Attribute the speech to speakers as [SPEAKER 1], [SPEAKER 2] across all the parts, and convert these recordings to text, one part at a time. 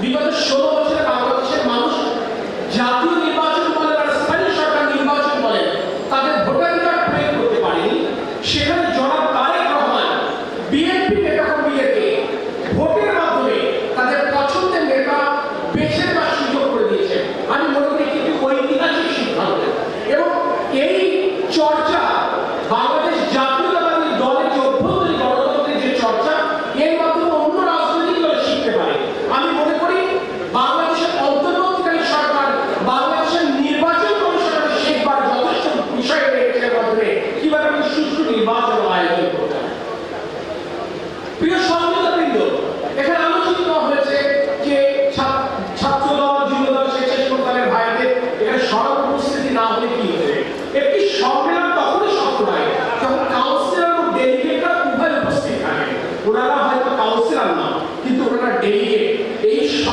[SPEAKER 1] বিগত ষোলো বছরে বাংলাদেশের মানুষ জাতি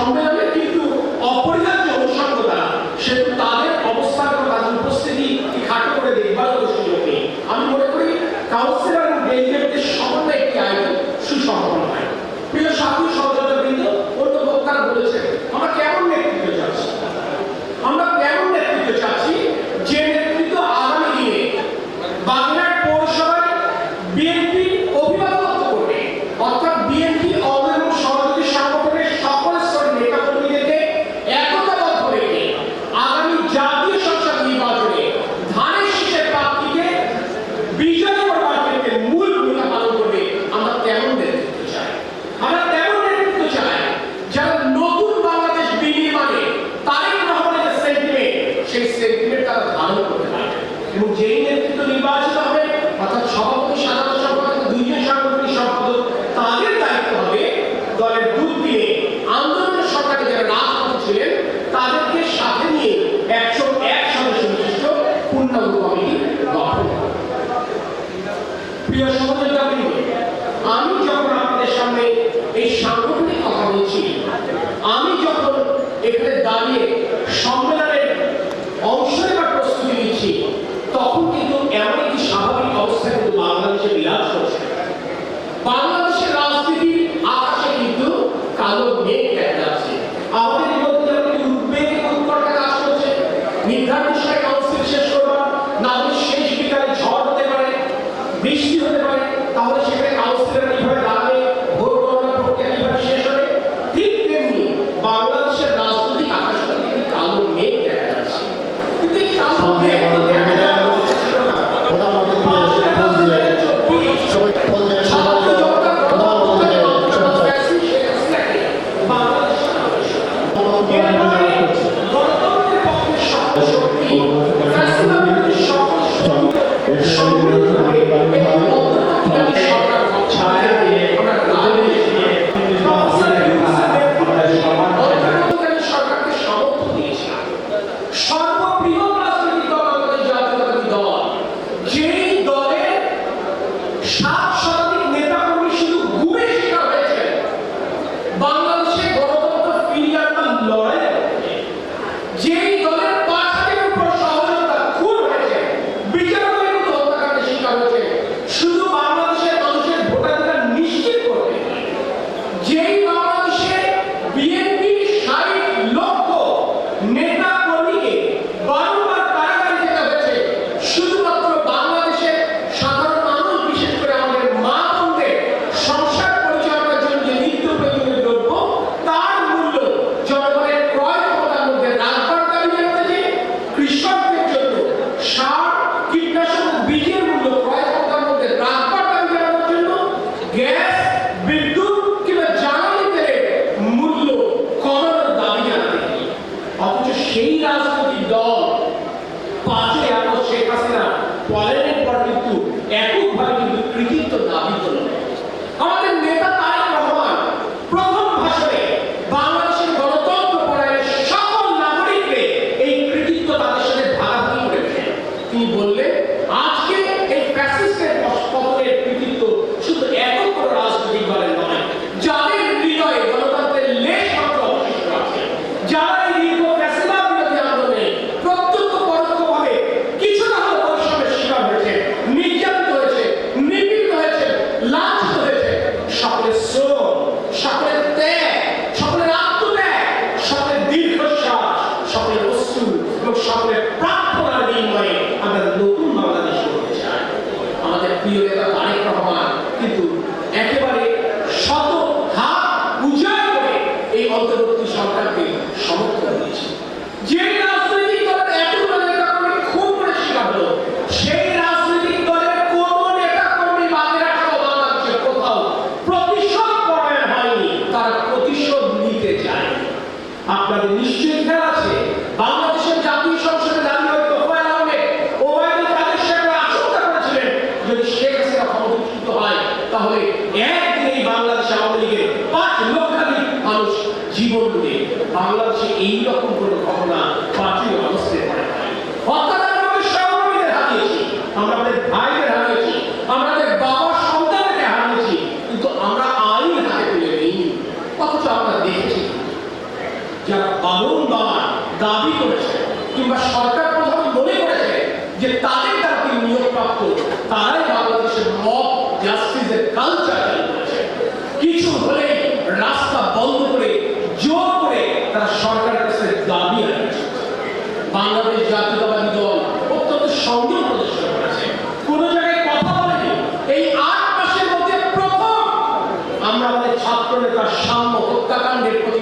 [SPEAKER 1] 전배를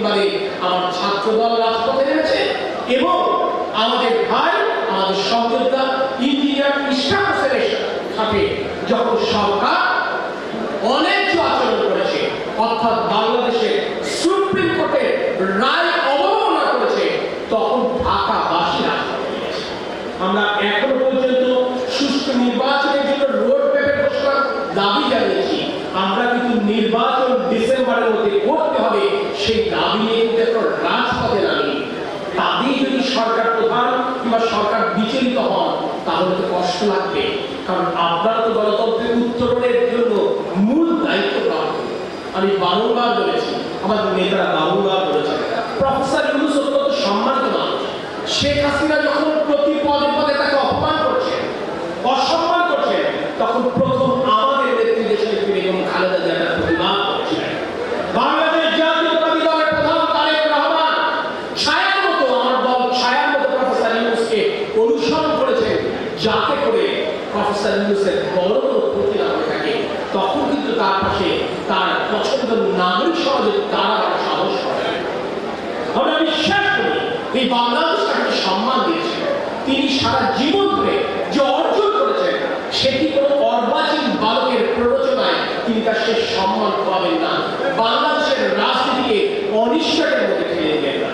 [SPEAKER 1] পারে আমার ছাত্র দল রাজপথে রয়েছে এবং আমাদের ভাই, আমাদের সহযোদ্ধা ইঞ্জিনিয়ার ইশাক সাথে যখন সরকার অনেক আচরণ করেছে, অর্থাৎ বাংলাদেশের সুপ্রিম কোর্টের রায় অবমাননা করেছে, তখন ঢাকাবাসী রাজপথে আমরা এক সেই নাবিকদের রাজপথে নামিয়ে তাদের যদি সরকার প্রধান কিংবা সরকার বিচলিত হন, তাহলে তো কষ্ট লাগবে। কারণ আপনারা তো গণতন্ত্রের উত্তরণের জন্য মূল দায়িত্ব পালন আমি বারংবার বলেছি আমাদের নেতারা বারংবার বলেছে প্রফেসর ইউনুস অত্যন্ত সম্মানিত মানুষ। শেখ হাসিনা যখন প্রতি পদে পদে তাকে অপমান করছেন, অসম্মান করছে তখন প্রথম যাতে করে প্রফেসর বড় ক্ষতি না হয়ে থাকে, তখন কিন্তু তার পাশে তার নাগরিক সমাজের সাহস আমরা বিশ্বাস করি এই বাংলাদেশ তাকে সম্মান দিয়েছে। তিনি সারা জীবন ধরে যে অর্জন করেছেন, সেটি কোনো অর্বাচীন বালকের প্ররোচনায় তিনি তার সে সম্মান পাবেন না। বাংলাদেশের রাজনীতিকে অনিশ্চয়ের মধ্যে ঠেলে দেবেন না।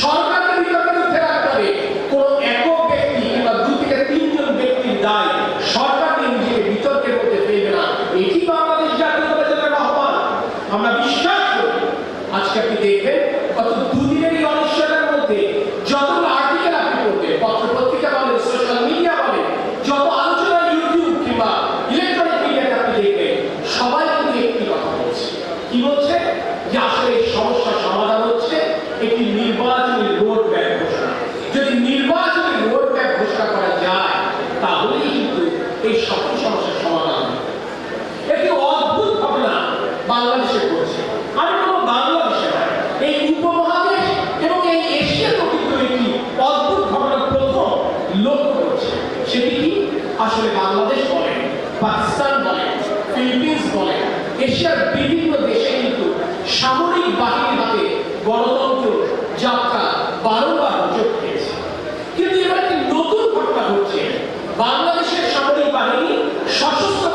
[SPEAKER 1] সরকারকে বিতর্কিত ফেরাতে হবে পত্র পত্রিকা বলেন সোশ্যাল মিডিয়া বলেন আলোচনা ইউটিউব ইলেকট্রনিক মিডিয়াতে সবাই কিন্তু একটি কথা বলছে। কি বলছে? যে আসলে সমস্যার সমাধান হচ্ছে, একটি মিলিটেন্স বলে, এশিয়ার বিভিন্ন দেশে কিন্তু সামরিক বাহিনীর হাতে গণতন্ত্র যাত্রা বারবার যোগ পেয়েছে কিন্তু এবার একটি নতুন ঘটনা হচ্ছে বাংলাদেশের সামরিক বাহিনী সশস্ত্র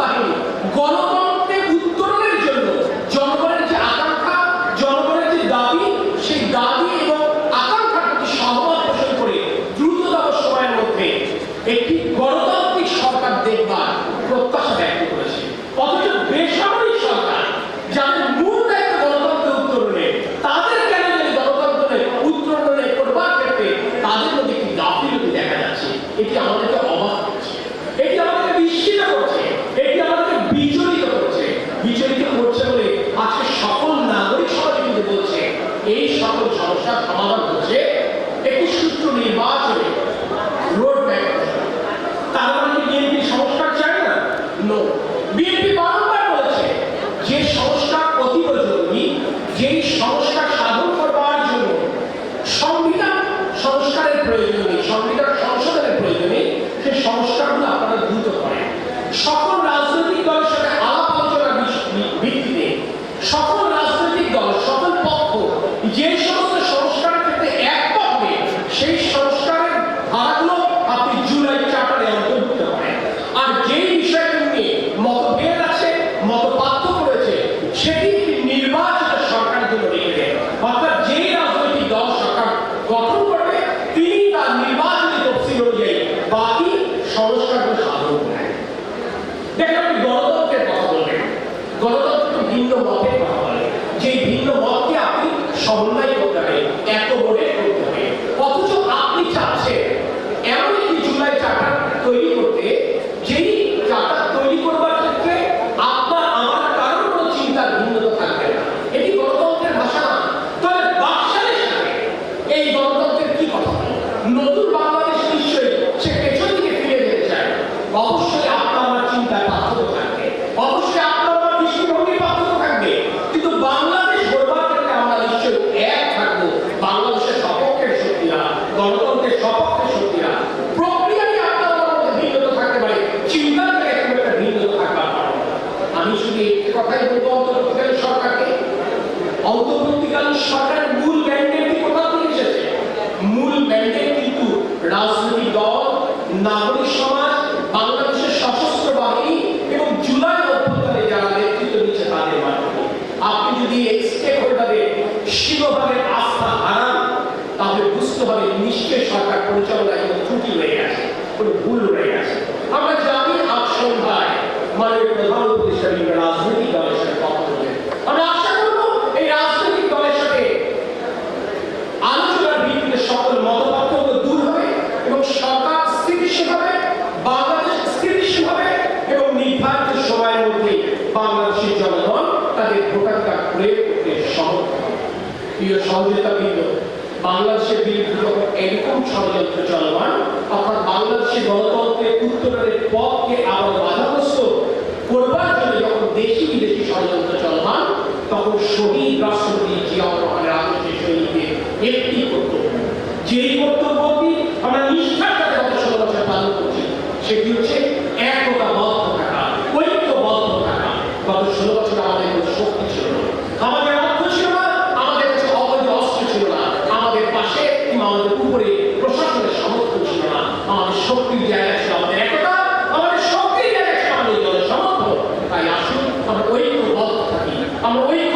[SPEAKER 1] সরকার পরিচালনায় কোনো ত্রুটি রয়ে গেছে, কোনো ভুল রয়ে গেছে। আমরা জানি আজ সন্ধ্যায় মাননীয় প্রধান উপদেষ্টা বিভিন্ন রাজনৈতিক দলের সাথে কথা বলবেন। আমরা আশা করব এই রাজনৈতিক দলের সাথে আলোচনার ভিত্তিতে সকল মতপার্থক্য দূর হবে এবং সরকার স্থিতিশীল হবে বাংলাদেশ স্থিতিশীল হবে এবং নির্ধারিত সময়ের মধ্যে বাংলাদেশের জনগণ তাদের ভোটাধিকার প্রয়োগ করতে সমর্থ হবে। প্রিয় সহযোগিতা বৃন্দ বাংলাদেশের বিরুদ্ধে এরকম ষড়যন্ত্র চলমান অর্থাৎ বাংলাদেশের গণতন্ত্রের উত্তরণের পথকে আবার বাধাগ্রস্ত করবার জন্য যখন দেশি বিদেশি ষড়যন্ত্র চলমান, তখন শহীদ রাষ্ট্রপতি জিয়াউর রহমানের আদর্শে শহীদদের একটি কর্তব্য যেই কর্তব্যটি আমরা নিষ্ঠার সাথে গত ষোলো বছর পালন করছি, সেটি হচ্ছে একতাবদ্ধ থাকা ঐক্যবদ্ধ থাকা গত ষোলো বছর আমাদের কোনো শক্তি ছিল না আমাদের অর্থ ছিল না আমাদের কাছে অবৈধ অস্ত্র ছিল না আমাদের পাশে কিংবা আমাদের উপরে প্রশাসনের সামর্থ্য ছিল না আমাদের শক্তির জায়গা ছিল আমাদের একতা আমাদের শক্তির জায়গা ছিল আমাদের জনসমর্থ তাই আসুন আমরা ঐক্যবদ্ধ থাকি